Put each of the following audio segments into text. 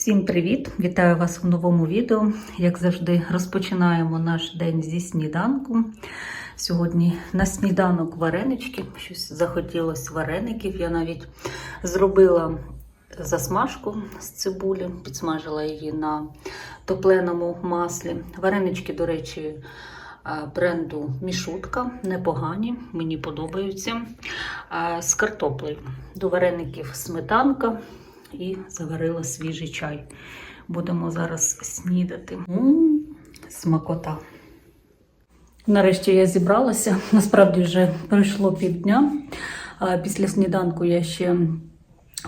Всім привіт! Вітаю вас у новому відео. Як завжди, розпочинаємо наш день зі сніданку. Сьогодні на сніданок варенички. Щось захотілося вареників. Я навіть зробила засмажку з цибулі, підсмажила її на топленому маслі. Варенички, до речі, бренду Мішутка, непогані, мені подобаються. З картоплею. До вареників сметанка і заварила свіжий чай. Будемо зараз снідати. М-м, смакота. Нарешті я зібралася. Насправді вже пройшло півдня. Після сніданку я ще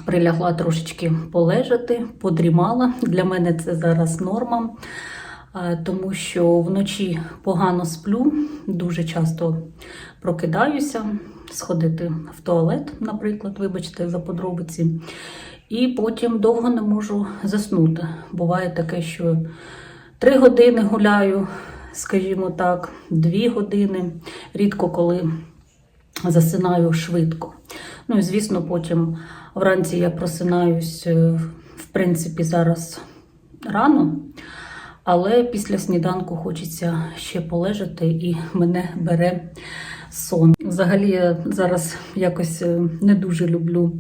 прилягла трошечки полежати, подрімала. Для мене це зараз норма, тому що вночі погано сплю, дуже часто прокидаюся, сходити в туалет, наприклад, вибачте за подробиці. І потім довго не можу заснути. Буває таке, що три години гуляю, скажімо так, дві години, рідко коли засинаю швидко. Ну і звісно, потім вранці я просинаюсь, е, в принципі, зараз рано, але після сніданку хочеться ще полежати і мене бере сон. Взагалі, я зараз якось е, не дуже люблю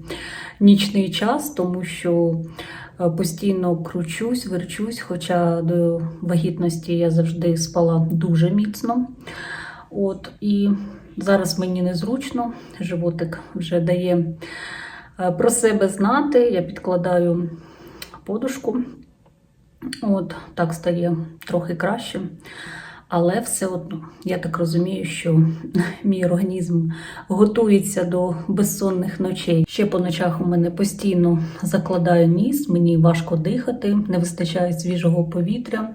нічний час, тому що е, постійно кручусь, верчусь, хоча до вагітності я завжди спала дуже міцно. От, І зараз мені незручно, животик вже дає е, про себе знати. Я підкладаю подушку. От, так стає трохи краще. Але все одно, я так розумію, що мій організм готується до безсонних ночей. Ще по ночах у мене постійно закладає ніс, мені важко дихати, не вистачає свіжого повітря.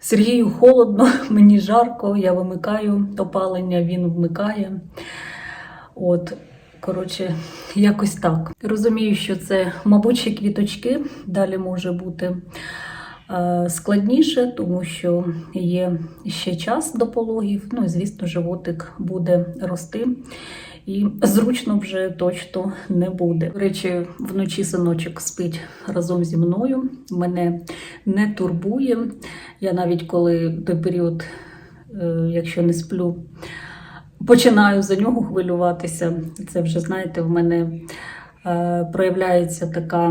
Сергію холодно, мені жарко, я вимикаю опалення, він вмикає. От, коротше, якось так. Розумію, що це, мабуть, квіточки. Далі може бути складніше, тому що є ще час до пологів. Ну і звісно, животик буде рости. І зручно вже точно не буде. До речі, вночі синочок спить разом зі мною. Мене не турбує. Я навіть коли той період, е, якщо не сплю, починаю за нього хвилюватися. Це вже, знаєте, в мене е, проявляється така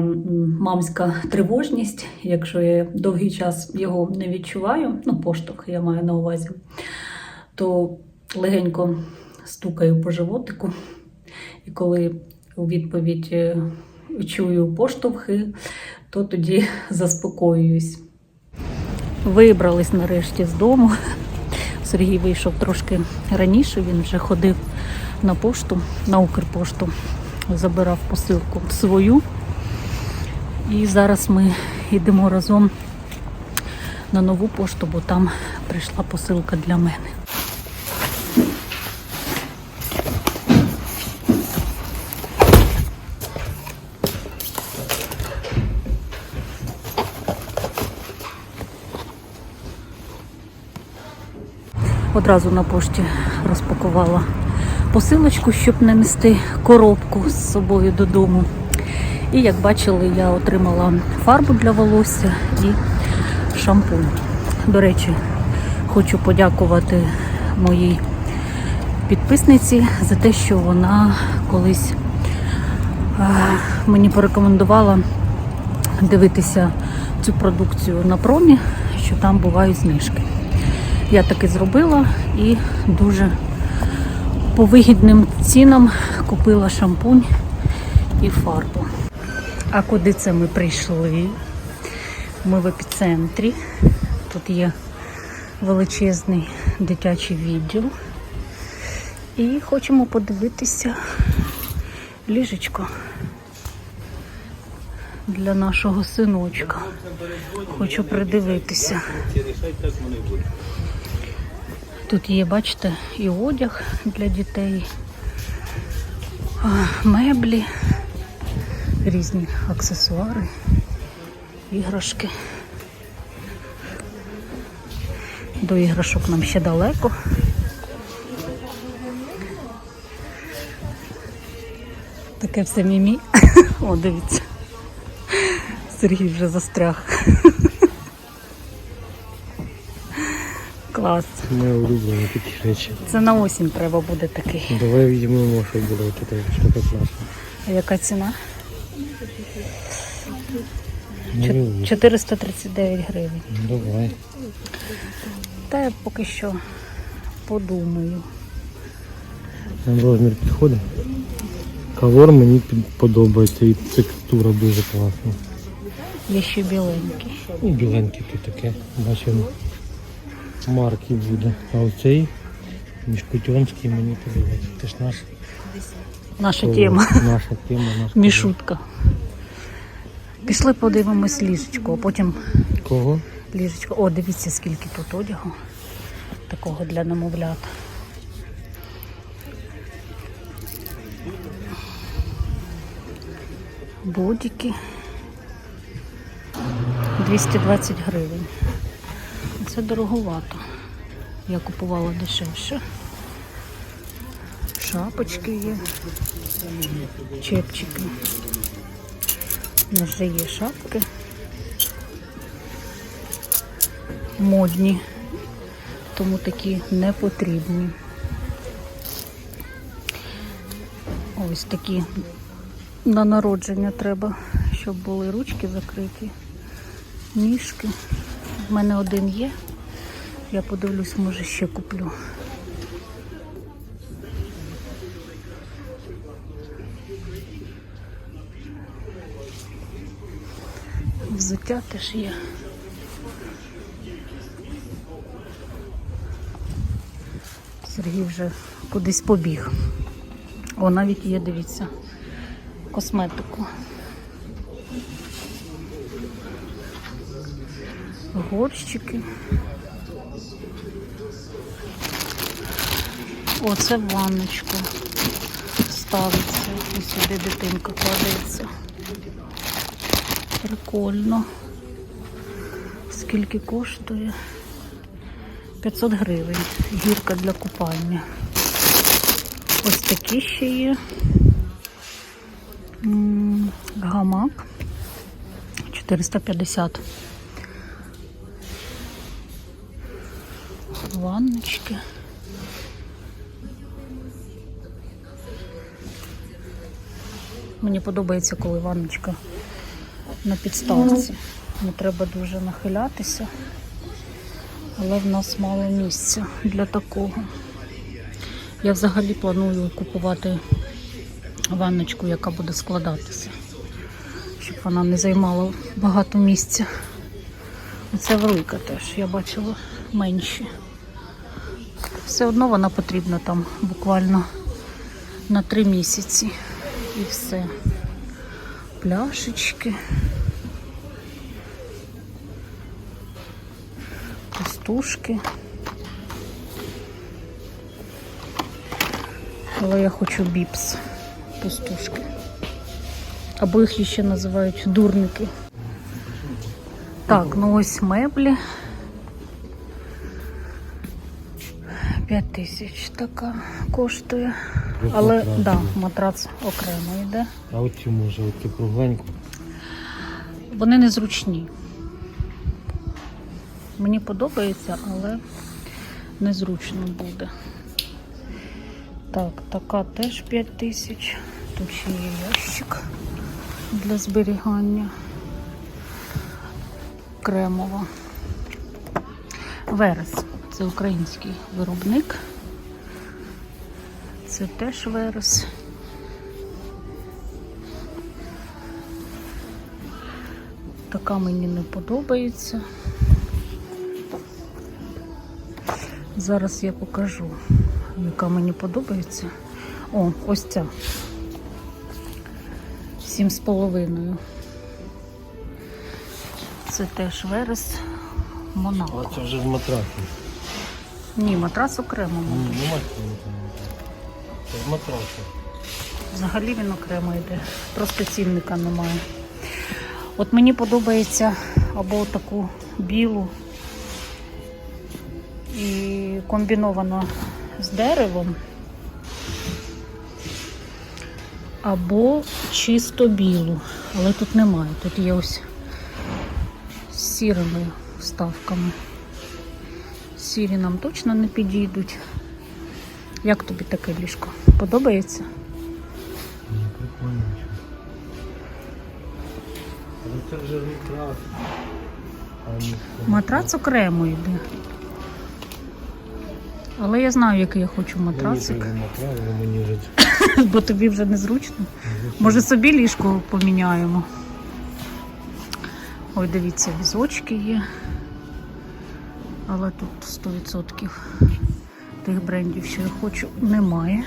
мамська тривожність. Якщо я довгий час його не відчуваю, ну, поштовх я маю на увазі, то легенько стукаю по животику. І коли у відповідь е, чую поштовхи, то тоді заспокоююсь. Вибрались нарешті з дому. Сергій вийшов трошки раніше, він вже ходив на пошту, на Укрпошту, забирав посилку свою. І зараз ми йдемо разом на нову пошту, бо там прийшла посилка для мене. Одразу на пошті розпакувала посилочку, щоб не нести коробку з собою додому. І як бачили, я отримала фарбу для волосся і шампунь. До речі, хочу подякувати моїй підписниці за те, що вона колись е, мені порекомендувала дивитися цю продукцію на промі, що там бувають знижки. Я таки зробила і дуже по вигідним цінам купила шампунь і фарбу. А куди це ми прийшли? Ми в епіцентрі. Тут є величезний дитячий відділ. І хочемо подивитися ліжечко для нашого синочка. Хочу придивитися. Тут є, бачите, і одяг для дітей, меблі, різні аксесуари, іграшки. До іграшок нам ще далеко. Таке все мімі. О, дивіться. Сергій вже застряг. Клас. Не улюблені такі речі. Це на осінь треба буде такий. Давай візьмемо, щоб було таке, що таке класно. А яка ціна? Чо- 439 гривень. Ну, Давай. Та я поки що подумаю. Нам розмір підходить. Колор мені під- подобається і текстура дуже класна. Є ще біленький. І біленький тут таке. Бачимо. Марки буде. А оцей мішкутьонський мені подобається. Це ж наш Наша тема. Наша тема, наш. Мішутка. Пішли подивимось ліжечко, а потім Кого? ліжечко. О, дивіться, скільки тут одягу. Такого для немовлят. Бодіки. 220 гривень. Це дороговато. Я купувала дешевше. Шапочки є. Чепчики. У нас вже є шапки. Модні, тому такі не потрібні. Ось такі на народження треба, щоб були ручки закриті, ніжки. У мене один є. Я подивлюсь, може ще куплю. Взуття теж є. Сергій вже кудись побіг. О, навіть є, дивіться, косметику. Горщики. О, це в ставиться. І сюди дитинка кладеться. Прикольно. Скільки коштує? 500 гривень. Гірка для купання. Ось такі ще є. Гамак. 450. Ванночки. Мені подобається, коли ванночка на підставці. Не треба дуже нахилятися, але в нас мало місця для такого. Я взагалі планую купувати ванночку, яка буде складатися, щоб вона не займала багато місця. Це велика теж, я бачила менші. Все одно вона потрібна там буквально на три місяці. І все. Пляшечки. Пустушки. Але я хочу біпс. Пустушки. Або їх ще називають дурники. Так, ну ось меблі. 5 тисяч така коштує. Але Матрас, да, матрац окремо йде. А от цю може от цю кругленьку. Вони незручні. Мені подобається, але незручно буде. Так, така теж 5 тисяч. Тут ще є ящик для зберігання. Кремова. Верес. Це український виробник. Це теж верес. Така мені не подобається. Зараз я покажу, яка мені подобається. О, ось ця. Сім з половиною. Це теж верес Монако. А це вже з матрасом. Ні, матрас окремо. Ні, мабуть. Це з. Взагалі він окремо йде. Просто цінника немає. От мені подобається або таку білу і комбіновано з деревом, або чисто білу. Але тут немає. Тут є ось сірими вставками. Сірі нам точно не підійдуть. Як тобі таке ліжко? Подобається? Ну, прикольно. Але це вже не крас. Матрац окремо йде. Але я знаю, який я хочу матрацик, Мені матрас, бо тобі вже незручно. Може собі ліжко поміняємо. Ой, дивіться, візочки є. Але тут 100% тих брендів, що я хочу, немає.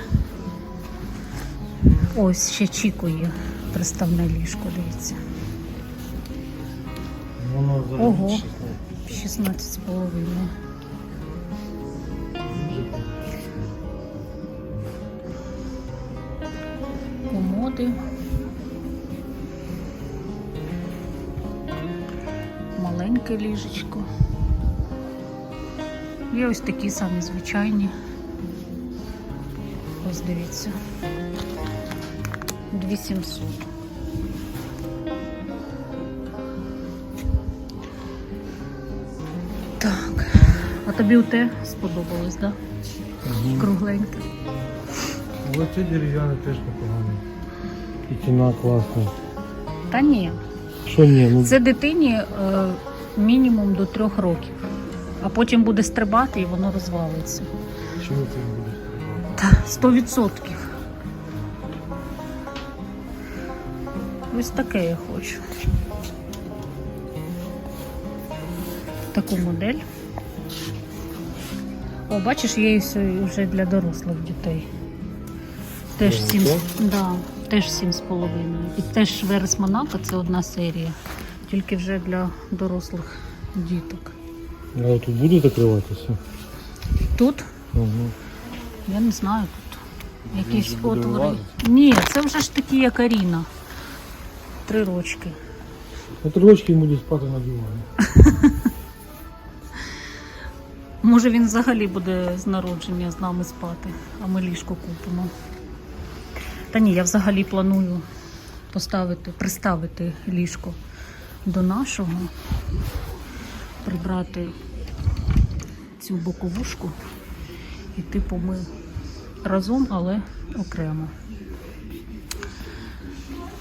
Ось ще Чіко є приставне ліжко, дивіться. Ого. 16. 16 з половиною. Комоди. Маленьке ліжечко. Є ось такі самі звичайні. Ось дивіться. 2700. Так. А тобі те сподобалось, так? Да? Кругленьке. Але це дерев'яне теж непогано. І ціна класна. Та ні. Що ні, ну Це дитині е, мінімум до трьох років. А потім буде стрибати і воно розвалиться. чому це буде? Та, сто відсотків. Ось таке я хочу. Таку модель. О, бачиш, є вже для дорослих дітей. Теж сім, да, теж сім з половиною. І теж Верес Монако це одна серія, тільки вже для дорослих діток. А тут буде закриватися? Тут Угу. Я не знаю тут. Якісь буде отвори. вилазити? Ні, це вже ж такі, як Аріна. Три рочки. На трилочки буде спати на дивані. Може він взагалі буде з народження з нами спати, а ми ліжко купимо. Та ні, я взагалі планую поставити, приставити ліжко до нашого, прибрати цю боковушку і типу ми разом, але окремо.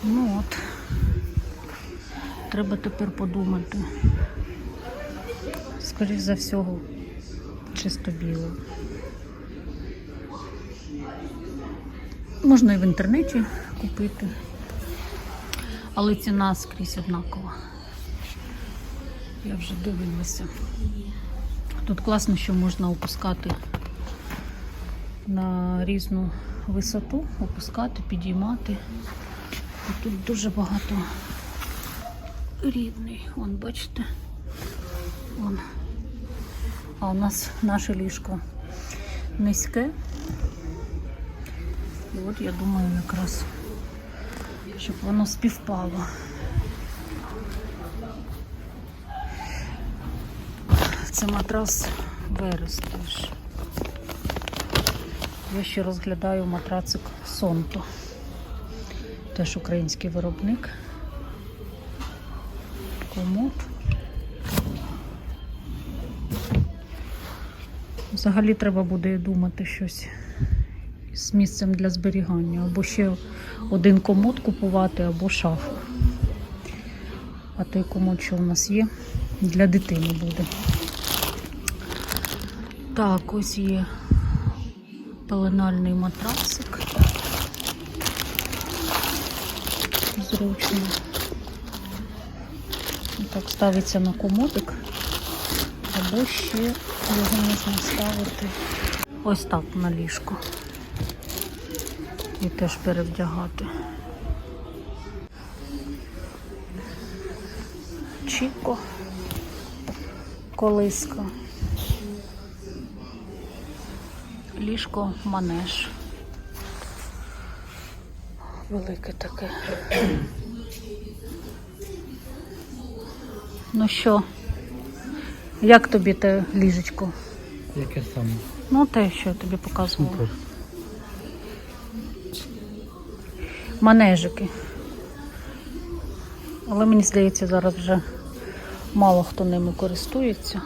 Ну от. Треба тепер подумати. Скоріше за всього, чисто біле. Можна і в інтернеті купити, але ціна скрізь однакова. Я вже дивилася. Тут класно, що можна опускати на різну висоту, опускати, підіймати. І тут дуже багато рідний. Вон, бачите? Вон. А у нас наше ліжко низьке. І от я думаю якраз, щоб воно співпало. Це матрас Верес теж. Я ще розглядаю матрацик Сонто. Теж український виробник. Комод. Взагалі треба буде думати щось з місцем для зберігання. Або ще один комод купувати, або шафу. А той комод, що у нас є, для дитини буде. Так, ось є пеленальний матрасик. Зручно. Так ставиться на комодик. Або ще його можна ставити ось так на ліжко. І теж перевдягати. Чіко. Колиска. Ліжко манеж. Велике таке. Ну що, як тобі те ліжечко? Яке саме? Ну, те, що я тобі показувала. Супер. Манежики. Але мені здається, зараз вже Мало хто ними користується.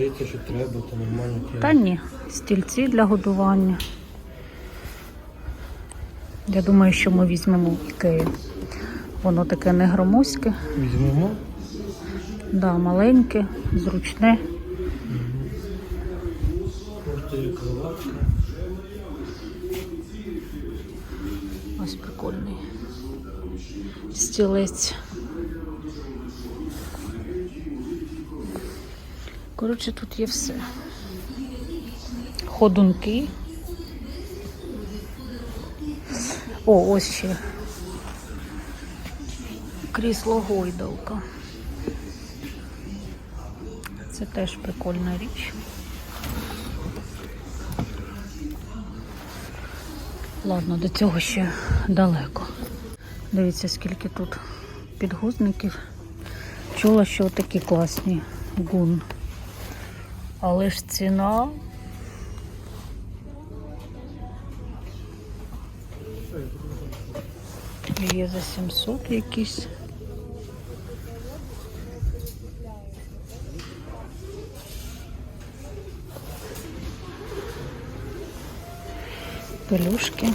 Здається, що треба, то нормально. Та ні, стільці для годування. Я думаю, що ми візьмемо в ікею. Воно таке не громоздьке, Візьмемо. да, маленьке, зручне. Кроватка. Ось прикольний. Стілець. Коротше, тут є все. Ходунки. О, ось ще. Крісло гойдалка. Це теж прикольна річ. Ладно, до цього ще далеко. Дивіться, скільки тут підгузників. Чула, що такі класні гун. Але ж ціна. Є за 700 якісь. Пелюшки.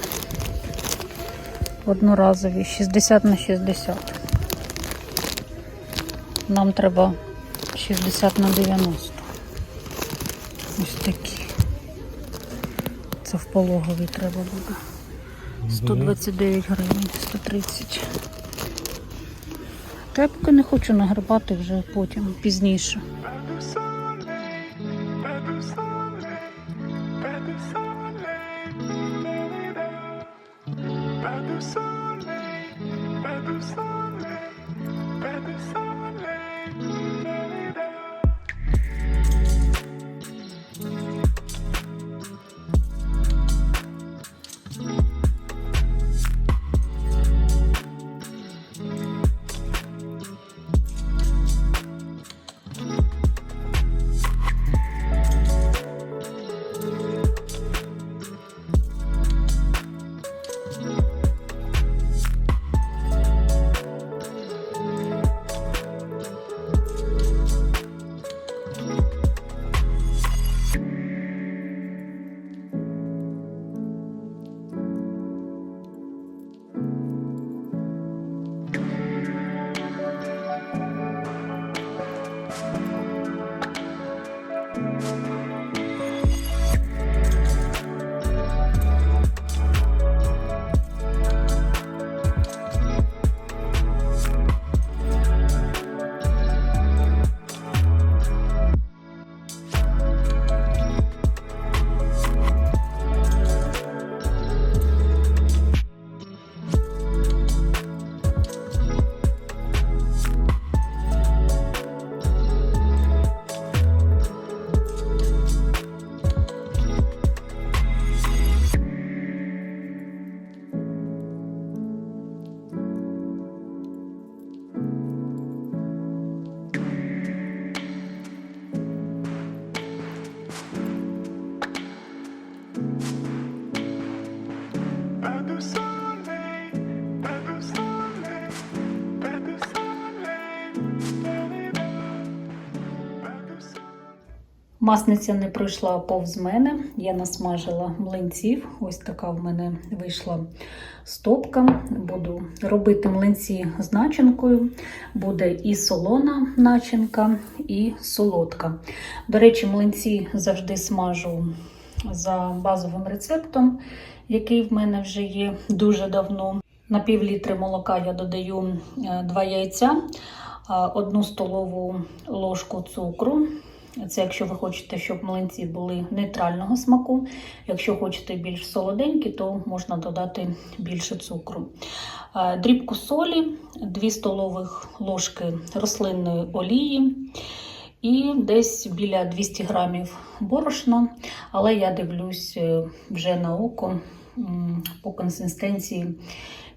Одноразові 60 на 60. Нам треба 60 на 90. Ось такі. Це в пологовій треба буде. 129 гривень, 130. Та я поки не хочу нагребати вже потім, пізніше. Масниця не пройшла повз мене. Я насмажила млинців. Ось така в мене вийшла стопка. Буду робити млинці з начинкою. Буде і солона начинка, і солодка. До речі, млинці завжди смажу за базовим рецептом, який в мене вже є дуже давно. На пів літри молока я додаю 2 яйця, а, одну столову ложку цукру. Це якщо ви хочете, щоб млинці були нейтрального смаку. Якщо хочете більш солоденькі, то можна додати більше цукру. Е, Дрібку солі, 2 столових ложки рослинної олії і десь біля 200 грамів борошна. Але я дивлюсь е, вже на око по консистенції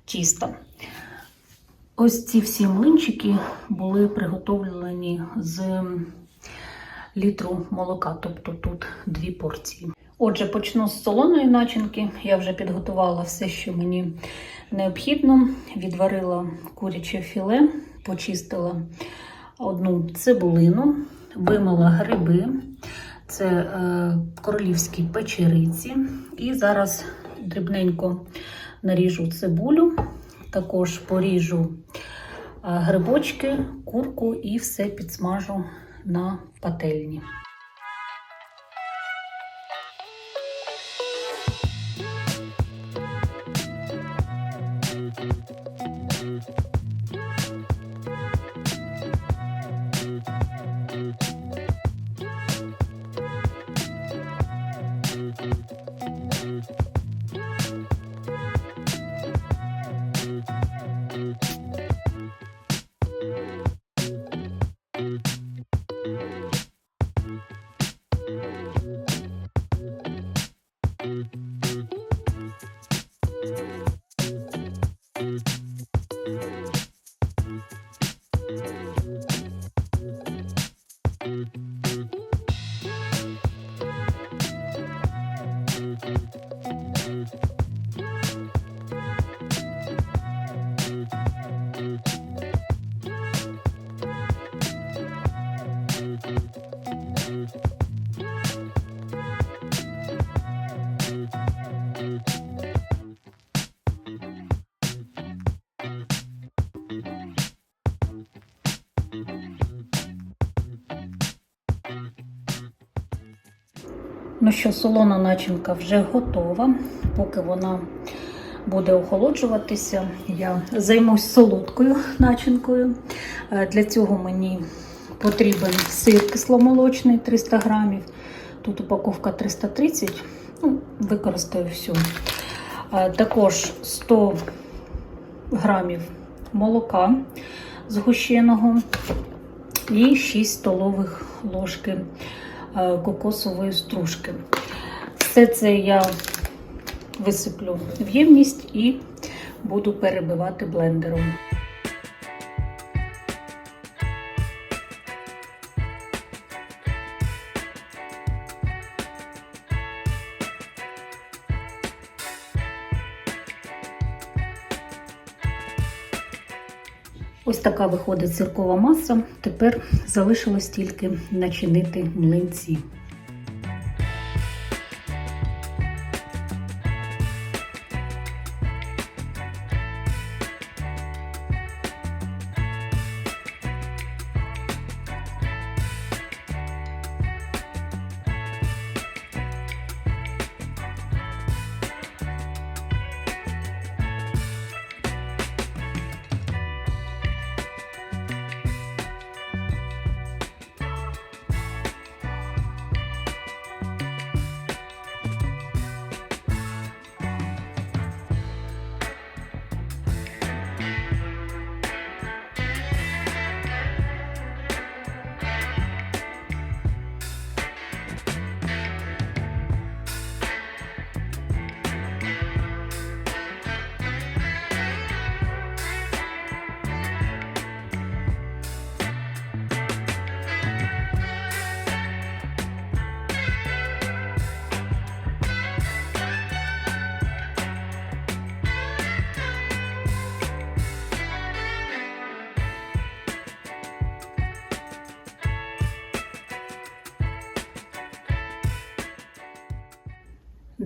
тіста. Ось ці всі млинчики були приготовлені з літру молока, тобто тут дві порції. Отже, почну з солоної начинки. Я вже підготувала все, що мені необхідно. Відварила куряче філе, почистила одну цибулину, вимила гриби, це е, королівські печериці. І зараз дрібненько наріжу цибулю, також поріжу е, грибочки, курку і все підсмажу на пательні. Bye. Ну що, солона начинка вже готова. Поки вона буде охолоджуватися, я займусь солодкою начинкою. Е, Для цього мені потрібен сир кисломолочний 300 грамів. Тут упаковка 330, ну, використаю всю. Е, Також 100 грамів молока згущеного і 6 столових ложки кокосової стружки. Все це я висиплю в ємність і буду перебивати блендером. Така виходить циркова маса. Тепер залишилось тільки начинити млинці.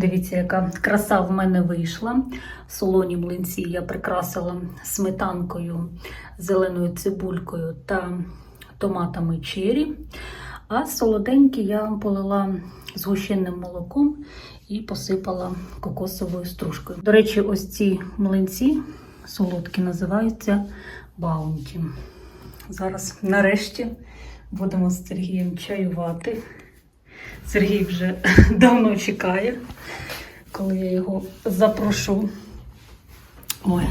Дивіться, яка краса в мене вийшла. Солоні млинці я прикрасила сметанкою, зеленою цибулькою та томатами чері. А солоденькі я полила згущеним молоком і посипала кокосовою стружкою. До речі, ось ці млинці солодкі називаються баунті. Зараз нарешті будемо з Сергієм чаювати. Сергій вже давно чекає, коли я його запрошу. Ой,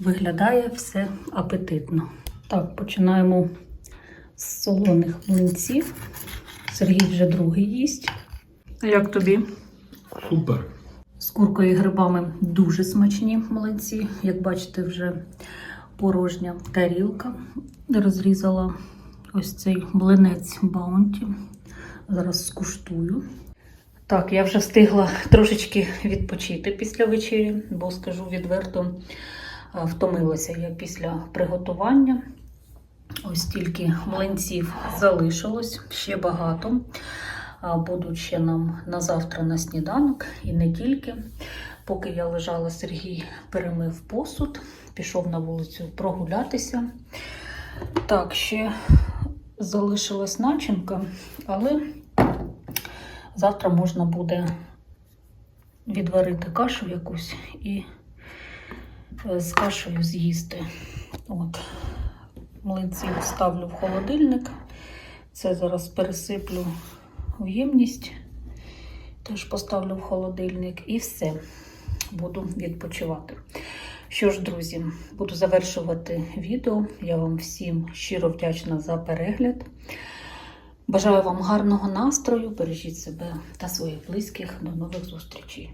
виглядає все апетитно. Так, починаємо з солоних млинців. Сергій вже другий їсть. Як тобі? Супер. З куркою і грибами дуже смачні млинці. Як бачите, вже порожня тарілка. Розрізала ось цей блинець баунті. Зараз скуштую. Так, я вже встигла трошечки відпочити після вечері, бо скажу відверто, е, втомилася я після приготування. Ось тільки млинців залишилось, ще багато. Будуть ще нам на завтра на сніданок і не тільки. Поки я лежала, Сергій перемив посуд, пішов на вулицю прогулятися. Так, ще залишилась начинка, але завтра можна буде відварити кашу якусь і е, з кашею з'їсти. От. Млинці ставлю в холодильник. Це зараз пересиплю в ємність. Теж поставлю в холодильник і все. Буду відпочивати. Що ж, друзі, буду завершувати відео. Я вам всім щиро вдячна за перегляд. Бажаю вам гарного настрою, бережіть себе та своїх близьких. До нових зустрічей!